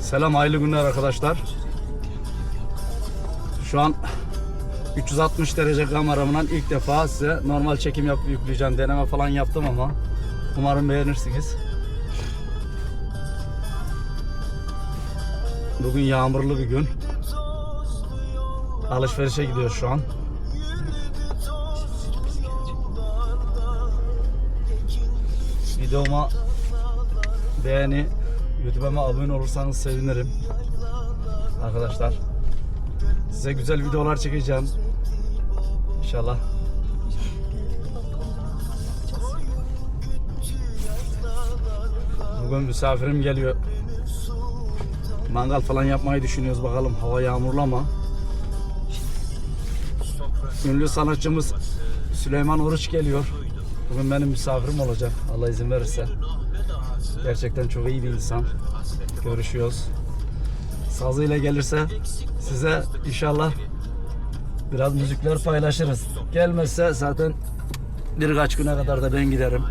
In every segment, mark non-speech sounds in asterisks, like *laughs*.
Selam hayırlı günler arkadaşlar. Şu an 360 derece kameramla ilk defa size normal çekim yapıp yükleyeceğim. Deneme falan yaptım ama umarım beğenirsiniz. Bugün yağmurlu bir gün. Alışverişe gidiyoruz şu an. Videoma beğeni, YouTube'uma abone olursanız sevinirim. Arkadaşlar. Size güzel videolar çekeceğim. İnşallah. Bugün misafirim geliyor. Mangal falan yapmayı düşünüyoruz bakalım. Hava yağmurlu ama. Ünlü sanatçımız Süleyman Oruç geliyor. Bugün benim misafirim olacak. Allah izin verirse. Gerçekten çok iyi bir insan. Görüşüyoruz. Sazıyla gelirse size inşallah biraz müzikler paylaşırız. Gelmezse zaten birkaç güne kadar da ben giderim.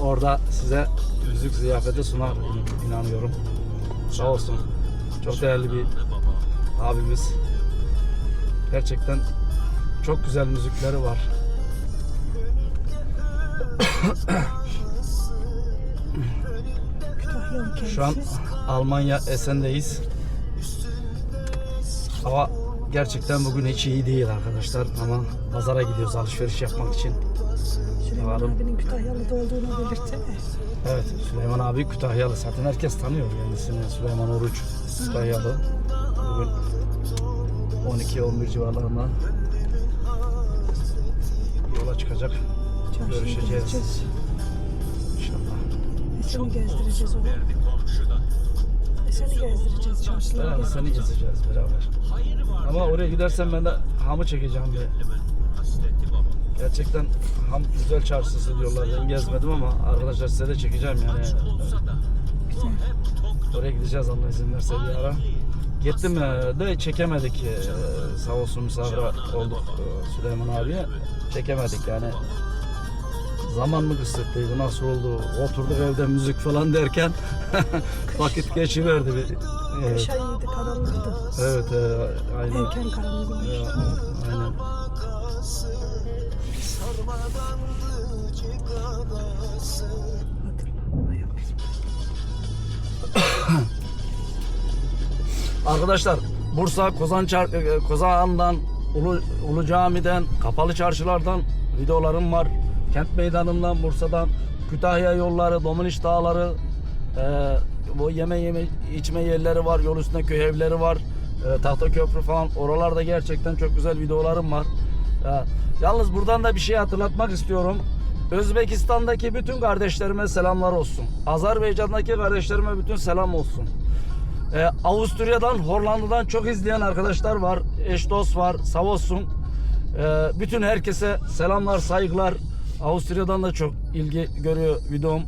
Orada size müzik ziyafeti sunar inanıyorum. Sağ olsun. Çok değerli bir abimiz. Gerçekten çok güzel müzikleri var. Şu an. Almanya Esen'deyiz. Hava gerçekten bugün hiç iyi değil arkadaşlar ama pazara gidiyoruz alışveriş yapmak için. Süleyman Varım. abinin Kütahyalı'da olduğunu belirtsene. Evet Süleyman abi Kütahyalı zaten herkes tanıyor kendisini Süleyman Oruç Kütahyalı. Bugün 12-11 civarlarında yola çıkacak Çarşıyı Görüşeceğiz. gezeceğiz. Seni gezdireceğiz onu. E seni gezdireceğiz çarşıları. Beraber seni gezeceğiz beraber. Ama oraya gidersen ben de hamı çekeceğim bir. Gerçekten ham güzel çarşısı diyorlar. Ben gezmedim ama arkadaşlar size de çekeceğim yani. Oraya gideceğiz Allah izin verirse bir ara. Gittim e, de çekemedik. e, Sağ olsun misafir olduk e, Süleyman abiye. Çekemedik yani. Zaman mı kısıtlıydı nasıl oldu? Oturduk evde müzik falan derken *laughs* vakit geçiverdi. bir. Evet, Kış ayıydı, karanlıktı. evet e, aynen. Erken karanlık. Ya, aynen. Bakın. ayak. Arkadaşlar Bursa Kozan Çar e, Kozağan'dan Ulu, Ulu Cami'den kapalı çarşılardan videolarım var. Kent meydanından Bursa'dan Kütahya yolları, Dominiş Dağları e, bu yeme yeme içme yerleri var. Yol üstünde köy evleri var. E, tahta köprü falan. Oralarda gerçekten çok güzel videolarım var. E, yalnız buradan da bir şey hatırlatmak istiyorum. Özbekistan'daki bütün kardeşlerime selamlar olsun. Azerbaycan'daki kardeşlerime bütün selam olsun. Ee, Avusturya'dan, Hollanda'dan çok izleyen arkadaşlar var. Eş dost var. Sağ olsun. Ee, bütün herkese selamlar, saygılar. Avusturya'dan da çok ilgi görüyor videom.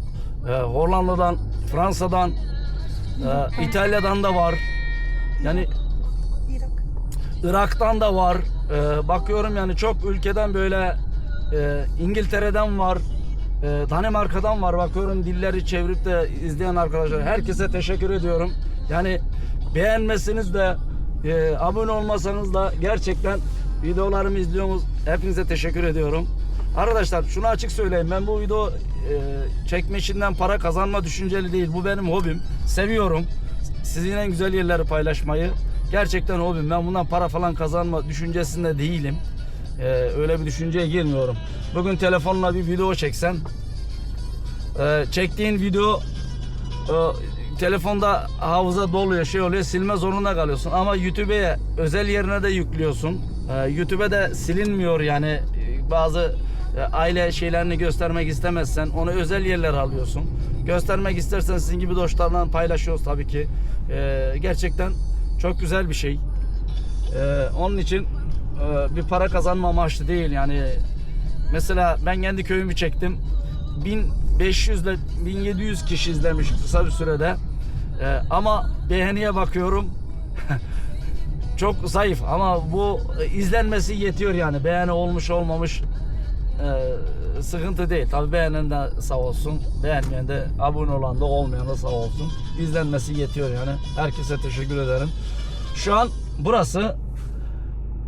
Ee, Hollanda'dan, Fransa'dan, e, İtalya'dan da var. Yani Irak. Irak'tan da var. Ee, bakıyorum yani çok ülkeden böyle e, İngiltere'den var. E, Danimarka'dan var. Bakıyorum dilleri çevirip de izleyen arkadaşlar. Herkese teşekkür ediyorum. Yani beğenmesiniz de e, abone olmasanız da gerçekten videolarımı izliyorsunuz. Hepinize teşekkür ediyorum. Arkadaşlar şunu açık söyleyeyim. Ben bu video e, çekme işinden para kazanma düşünceli değil. Bu benim hobim. Seviyorum. Sizin en güzel yerleri paylaşmayı. Gerçekten hobim. Ben bundan para falan kazanma düşüncesinde değilim. Ee, öyle bir düşünceye girmiyorum. Bugün telefonla bir video çeksen e, çektiğin video e, telefonda hafıza doluyor şey oluyor silme zorunda kalıyorsun ama YouTube'e özel yerine de yüklüyorsun. E, YouTube'e de silinmiyor yani E, bazı e, aile şeylerini göstermek istemezsen onu özel yerlere alıyorsun. Göstermek istersen sizin gibi dostlarla paylaşıyoruz tabii ki. E, gerçekten çok güzel bir şey. E, onun için e, bir para kazanma amaçlı değil yani. Mesela ben kendi köyümü çektim. 1500 ile 1700 kişi izlemiş kısa bir sürede. E, ama beğeniye bakıyorum. *laughs* çok zayıf ama bu e, izlenmesi yetiyor yani. Beğeni olmuş olmamış e, sıkıntı değil. Tabi beğenen de sağ olsun. Beğenmeyen de abone olan da olmayan da sağ olsun. İzlenmesi yetiyor yani. Herkese teşekkür ederim. Şu an burası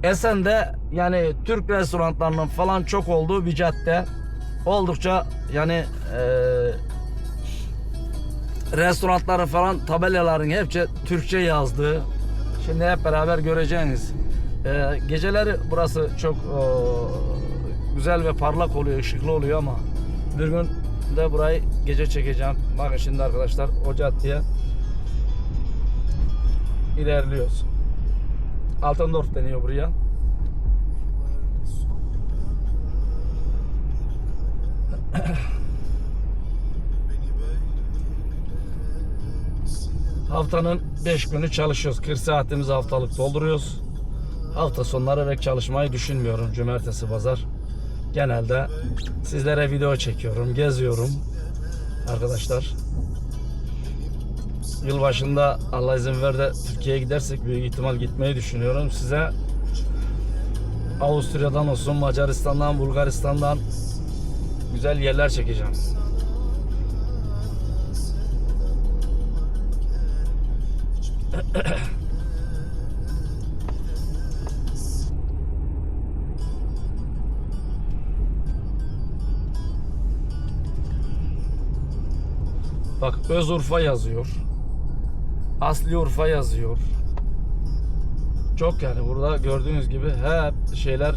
Esen'de yani Türk restoranlarının falan çok olduğu bir cadde. Oldukça yani e, restoranların falan tabelaların hepsi Türkçe yazdığı. Şimdi hep beraber göreceğiniz. Ee, geceleri burası çok e, güzel ve parlak oluyor, ışıklı oluyor ama bir gün de burayı gece çekeceğim. Bakın şimdi arkadaşlar o caddeye ilerliyoruz. Altendorf deniyor buraya. Haftanın 5 günü çalışıyoruz. 40 saatimizi haftalık dolduruyoruz. Hafta sonları pek çalışmayı düşünmüyorum. Cumartesi, pazar. Genelde sizlere video çekiyorum, geziyorum. Arkadaşlar. Yılbaşında Allah izin ver de Türkiye'ye gidersek büyük ihtimal gitmeyi düşünüyorum. Size Avusturya'dan olsun, Macaristan'dan, Bulgaristan'dan güzel yerler çekeceğim. Bak Öz Urfa yazıyor. Asli Urfa yazıyor. Çok yani burada gördüğünüz gibi hep şeyler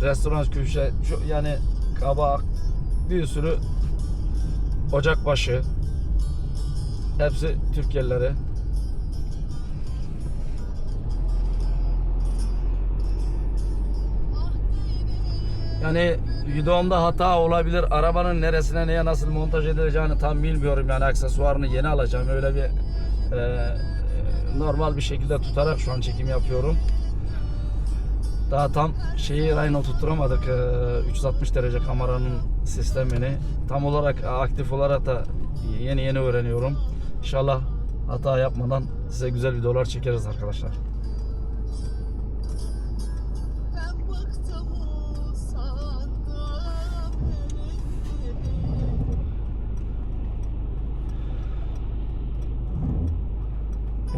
restoran köşe yani kabak bir sürü ocakbaşı hepsi Türk yerleri. Yani videomda hata olabilir. Arabanın neresine neye nasıl montaj edileceğini tam bilmiyorum. Yani aksesuarını yeni alacağım. Öyle bir e, normal bir şekilde tutarak şu an çekim yapıyorum. Daha tam şeyi rayına tutturamadık. E, 360 derece kameranın sistemini. Tam olarak aktif olarak da yeni yeni öğreniyorum. İnşallah hata yapmadan size güzel videolar çekeriz arkadaşlar.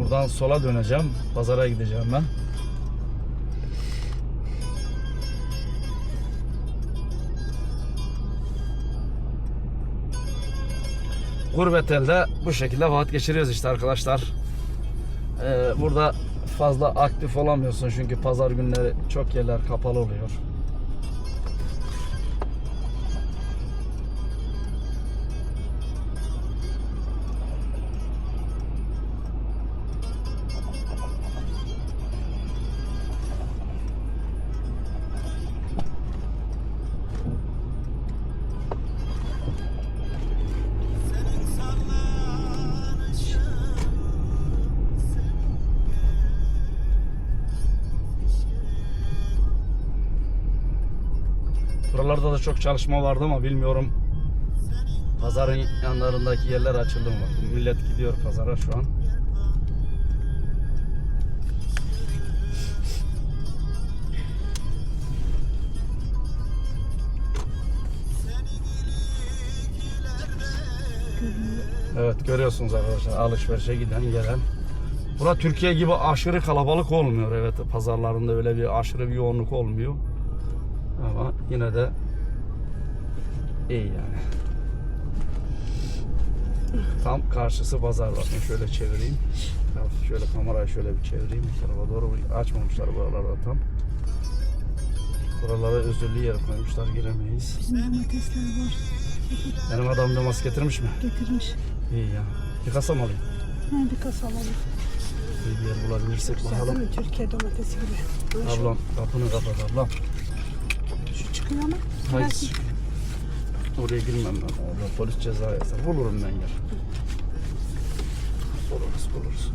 Buradan sola döneceğim. Pazara gideceğim ben. Gurbet elde bu şekilde vakit geçiriyoruz işte arkadaşlar. Ee, burada fazla aktif olamıyorsun çünkü pazar günleri çok yerler kapalı oluyor. Buralarda da çok çalışma vardı ama bilmiyorum. Pazarın yanlarındaki yerler açıldı mı? Bak, Millet gidiyor pazara şu an. Evet görüyorsunuz arkadaşlar alışverişe giden gelen. Bura Türkiye gibi aşırı kalabalık olmuyor. Evet pazarlarında öyle bir aşırı bir yoğunluk olmuyor. Ama yine de iyi yani. Tam karşısı pazar bakın şöyle çevireyim. Şöyle kamerayı şöyle bir çevireyim. Bu tarafa doğru açmamışlar buralarda tam. Buralara özürlü yer koymuşlar giremeyiz. Bizim domatesler var. Benim adam domates getirmiş mi? Getirmiş. İyi ya. Bir kasa mı alayım? Ha, bir kasa alalım. Bir yer bulabilirsek Güzel bakalım. Türkiye domatesi gibi. Ablam kapını kapat ablam. Çıkıyor ama. Hayır. Oraya girmem ben. Orada polis ceza yazar. Bulurum ben yer. Buluruz buluruz.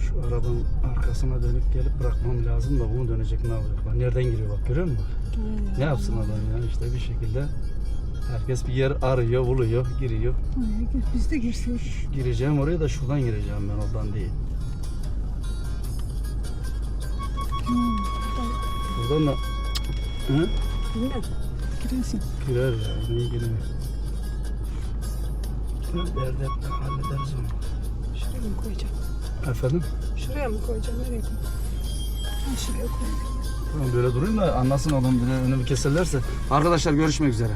Şu arabanın arkasına dönüp gelip bırakmam lazım da bunu dönecek ne yapacak? Bak nereden giriyor bak görüyor musun? Ne yapsın adam ya işte bir şekilde Herkes bir yer arıyor, buluyor, giriyor. Biz de girsek. Gireceğim oraya da şuradan gireceğim ben oradan değil. Buradan da Hı? Bilmem. Girersin. girer ya. Niye girmiyor? Dert etme hallederiz onu. Şuraya mı koyacağım? Efendim? Şuraya mı koyacağım? Nereye? Ha, şuraya koyayım. Tamam böyle durayım da anlasın adam bir de önümü keserlerse. Arkadaşlar görüşmek üzere.